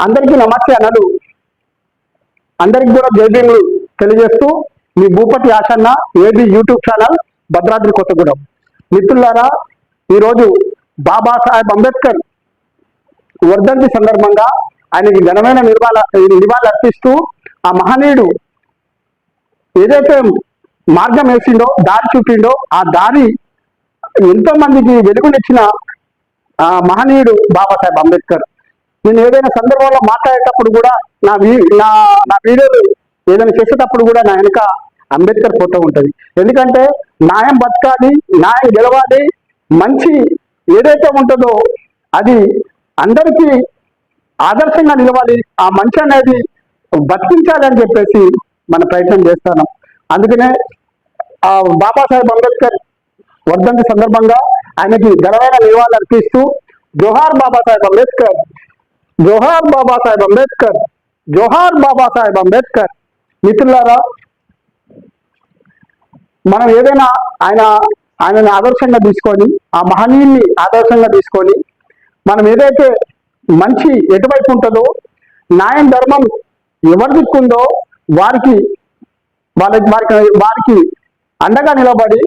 అందరికీ నమస్తే అన్నలు. అందరికి కూడా జైబీలు తెలియజేస్తూ మీ Bhupathi Ashanna AB YouTube channel Bhadradri Kothagudem. మిత్రులారా ఈరోజు బాబాసాహెబ్ అంబేద్కర్ వర్ధంతి సందర్భంగా ఆయనకి ఘనమైన నిర్వాళ నివాళులు అర్పిస్తూ ఆ మహనీయుడు ఏదైతే మార్గం వేసిండో దారి చూపిండో ఆ దారి ఎంతో మందికి వెలుగునిచ్చిన ఆ మహనీయుడు బాబాసాహెబ్ అంబేద్కర్. నేను ఏదైనా సందర్భంలో మాట్లాడేటప్పుడు కూడా నా వీ- నా నా వీడియోలు ఏదైనా చేసేటప్పుడు కూడా నా వెనుక అంబేద్కర్ ఫోటో ఉంటుంది. ఎందుకంటే న్యాయం బతకాలి న్యాయం గెలవాలి మంచి ఏదైతే ఉంటుందో అది అందరికీ ఆదర్శంగా నిలవాలి ఆ మంచి అనేది బతికించాలి అని చెప్పేసి మన ప్రయత్నం చేస్తాను. అందుకనే ఆ బాబాసాహెబ్ అంబేద్కర్ వర్ధంతి సందర్భంగా ఆయనకి ఘనమైన నివాళులు అర్పిస్తూ జోహార్ బాబాసాహెబ్ అంబేద్కర్ జోహార్ బాబాసాహెబ్ అంబేద్కర్ జోహార్ బాబాసాహెబ్ అంబేద్కర్. మిత్రులారా మనం ఏదైనా ఆయన ఆయనని ఆదర్శంగా తీసుకొని ఆ మహనీయుల్ని ఆదర్శంగా తీసుకొని మనం ఏదైతే మంచి ఎటువైపు ఉంటుందో న్యాయం ధర్మం ఎవరి దిక్కుందో వారికి వాళ్ళకి వారికి వారికి అండగా నిలబడి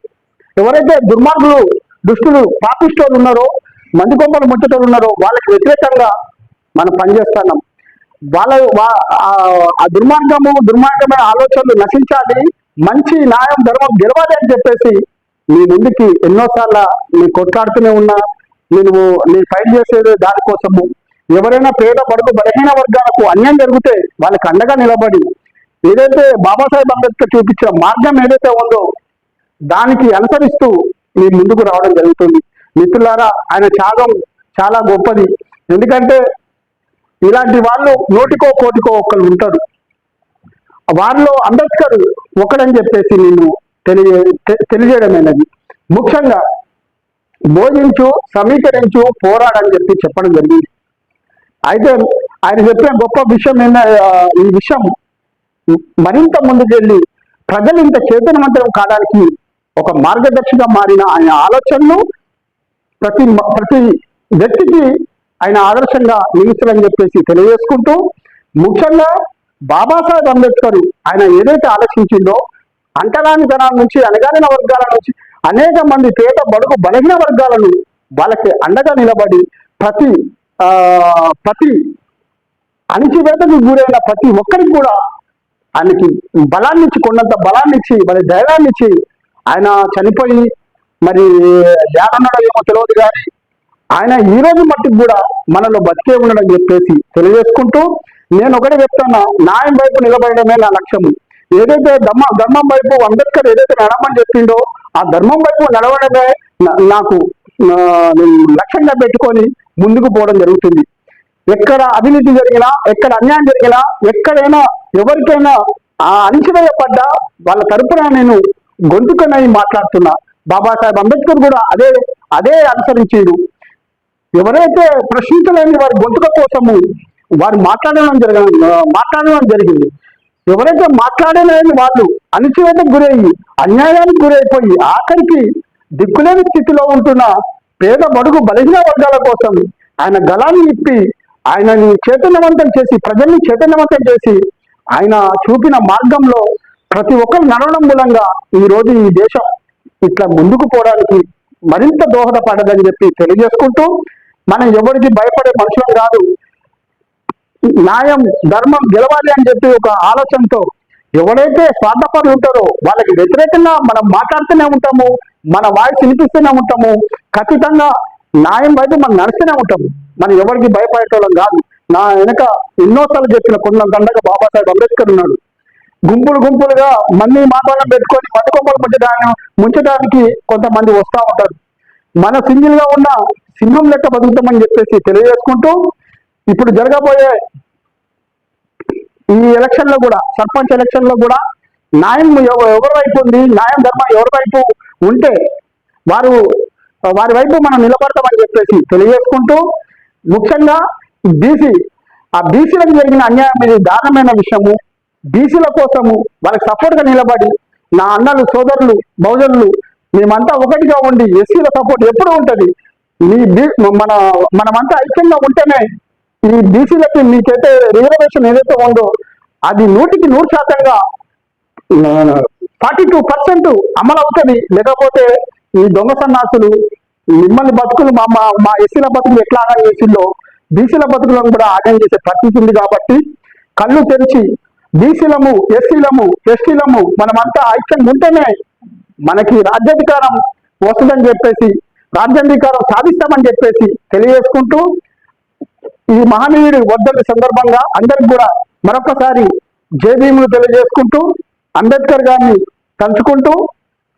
ఎవరైతే దుర్మార్గులు దుష్టులు పాపిస్టోలు ఉన్నారో మంది కొంపలు ముచ్చటోళ్ళు ఉన్నారో వాళ్ళకి వ్యతిరేకంగా మనం పనిచేస్తున్నాం వాళ్ళ ఆ- దుర్మార్గము దుర్మార్గమైన ఆలోచనలు నశించాలి. మంచి న్యాయం ధర్మం గెలవాలి అని చెప్పేసి మీ ముందుకి ఎన్నోసార్లు నేను కొట్లాడుతూనే ఉన్నా. నువ్వు నీ ఫైట్ చేసేది దానికోసము ఎవరైనా పేద బడుగు బలహీన వర్గాలకు అన్యాయం జరిగితే వాళ్ళకి అండగా నిలబడి ఏదైతే బాబాసాహెబ్ అంబేద్కర్ చూపించిన మార్గం ఏదైతే ఉందో దానికి అనుసరిస్తూ మీ ముందుకు రావడం జరుగుతుంది. మిత్రులారా ఆయన త్యాగం చాలా గొప్పది. ఎందుకంటే ఇలాంటి వాళ్ళు నోటికో కోటికో ఒకళ్ళు ఉంటారు. వారిలో అంబేద్కర్ ఒకడని చెప్పేసి నేను తెలియ తెలియజేయడమైనది. ముఖ్యంగా బోధించు సమీకరించు పోరాడని చెప్పి చెప్పడం జరిగింది. అయితే ఆయన చెప్పిన గొప్ప విషయం ఏంటంటే ఈ విషయం మరింత ముందుకెళ్ళి ప్రజలు ఇంత చైతన్యవంతం కావడానికి ఒక మార్గదర్శిగా మారిన ఆయన ఆలోచనలు ప్రతి మ- ప్రతి వ్యక్తికి ఆయన ఆదర్శంగా నిలుస్తారని చెప్పేసి తెలియజేసుకుంటూ ముఖ్యంగా బాబాసాహెబ్ అంబేద్కర్ ఆయన ఏదైతే ఆలోచించిందో అంటరాని జనాల నుంచి అనగానిన వర్గాల నుంచి అనేక మంది పేద బడుగు బలహీన వర్గాలను వాళ్ళకి అండగా నిలబడి ప్రతి ప్రతి అణిచివేతకు గురైన ప్రతి ఒక్కరికి కూడా ఆయనకి బలాన్ని ఇచ్చి కొండంత బలాన్ని ఇచ్చి మరి ధైర్యాన్ని ఇచ్చి ఆయన చనిపోయి మరి ఏమన్నాడో ఏమో తెలియదు కానీ ఆయన ఈ రోజు మట్టుకు కూడా మనలో బతికే ఉండడం చెప్పేసి తెలియజేసుకుంటూ నేను ఒకటే చెప్తున్నా న్యాయం వైపు నిలబడమే నా లక్ష్యము. ఏదైతే ధర్మ ధర్మం వైపు అంబేద్కర్ ఏదైతే నడమని చెప్పిండో ఆ ధర్మం వైపు నడవడమే నాకు లక్ష్యంగా పెట్టుకొని ముందుకు పోవడం జరుగుతుంది. ఎక్కడ అవినీతి జరిగినా ఎక్కడ అన్యాయం జరిగినా ఎక్కడైనా ఎవరికైనా ఆ అణిచివేయబడ్డా వాళ్ళ తరపున నేను గొంతుకనై మాట్లాడుతున్నా. బాబాసాహెబ్ అంబేద్కర్ కూడా అదే అదే అనుసరించాడు. ఎవరైతే ప్రశ్నించలేని వారి గొంతుక కోసము వారు మాట్లాడడం జరగ మాట్లాడడం జరిగింది. ఎవరైతే మాట్లాడలేని వాళ్ళు అణిచివేతకు గురయ్యి అన్యాయానికి గురైపోయి ఆఖరికి దిక్కులేని స్థితిలో ఉంటున్న పేద బడుగు బలహీన వర్గాల కోసం ఆయన గలాన్ని ఇప్పి ఆయనని చైతన్యవంతం చేసి ప్రజల్ని చైతన్యవంతం చేసి ఆయన చూపిన మార్గంలో ప్రతి ఒక్కరు నడవడం మూలంగా ఈ రోజు ఈ దేశం ఇట్లా ముందుకు పోవడానికి మరింత దోహదపడదని చెప్పి తెలియజేసుకుంటూ మనం ఎవరికి భయపడే మనుషులం కాదు. న్యాయం ధర్మం గెలవాలి అని చెప్పి ఒక ఆలోచనతో ఎవరైతే స్వార్థపరులు ఉంటారో వాళ్ళకి వ్యతిరేకంగా మనం మాట్లాడుతూనే ఉంటాము మన వాయిస్ వినిపిస్తూనే ఉంటాము ఖచ్చితంగా న్యాయం వైపు మనం నడుస్తూనే ఉంటాము. మనం ఎవరికి భయపడేటోళ్ళం కాదు. నా వెనక ఎన్నోసార్లు చెప్పిన కొండ దండగా బాబాసాహెబ్ అంబేద్కర్ ఉన్నాడు. గుంపులు గుంపులుగా మంది మాట్లాడడం పెట్టుకొని మత కొమ్మలు ముంచడానికి ముంచడానికి కొంతమంది వస్తూ ఉంటారు. మన సింగిల్గా ఉన్న సింహం లెక్క బతుకుతామని చెప్పేసి తెలియజేసుకుంటూ ఇప్పుడు జరగబోయే ఈ ఎలక్షన్లో కూడా సర్పంచ్ ఎలక్షన్లో కూడా న్యాయం ఎవరి వైపు ఉంది న్యాయం ధర్మం ఎవరి వైపు ఉంటే వారు వారి వైపు మనం నిలబడతామని చెప్పేసి తెలియజేసుకుంటూ ముఖ్యంగా బీసీ ఆ బీసీలకు జరిగిన అన్యాయం ఇది దారుణమైన విషయము. బీసీల కోసము వాళ్ళకి సపోర్ట్గా నిలబడి నా అన్నలు సోదరులు బహుజనులు మేమంతా ఒకటిగా ఉండి ఎస్సీల సపోర్ట్ ఎప్పుడు ఉంటుంది? మీ మన మనమంతా ఐక్యంగా ఉంటేనే ఈ బీసీలకి మీకైతే రిజర్వేషన్ ఏదైతే ఉందో అది నూటికి నూరు శాతంగా ఫార్టీ టూ పర్సెంట్ అమలు అవుతుంది. లేకపోతే ఈ దొంగ సన్నాసులు మిమ్మల్ని బతుకులు మా మా ఎస్సీల బతుకులు ఎట్లా ఆగం చేసిందో బీసీల బతుకులను కూడా ఆగం చేసే పరిస్థితి ఉంది కాబట్టి కళ్ళు తెరిచి బీసీలము ఎస్సీలము ఎస్టీలము మనమంతా ఐక్యంగా ఉంటేనే మనకి రాజ్యాధికారం వస్తుందని చెప్పేసి రాజ్యాధికారం సాధిస్తామని చెప్పేసి తెలియజేసుకుంటూ ఈ మహనీయుడి వద్దని సందర్భంగా అందరికి కూడా మరొకసారి జయభీములు తెలియజేసుకుంటూ అంబేద్కర్ గారిని తలుచుకుంటూ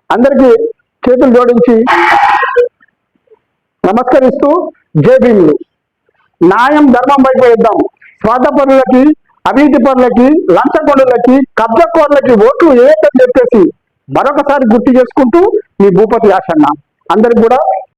అందరికి చేతులు జోడించి నమస్కరిస్తూ జయభీములు న్యాయం ధర్మం వైపు వేద్దాం స్వార్థపరులకి అవినీతి పనులకి లంచగొండలకి కబ్జకోర్లకి ఓట్లు వేయొద్దని చెప్పేసి మరొకసారి గుర్తు చేసుకుంటూ మీ భూపతి ఆశన్న. అందరికి కూడా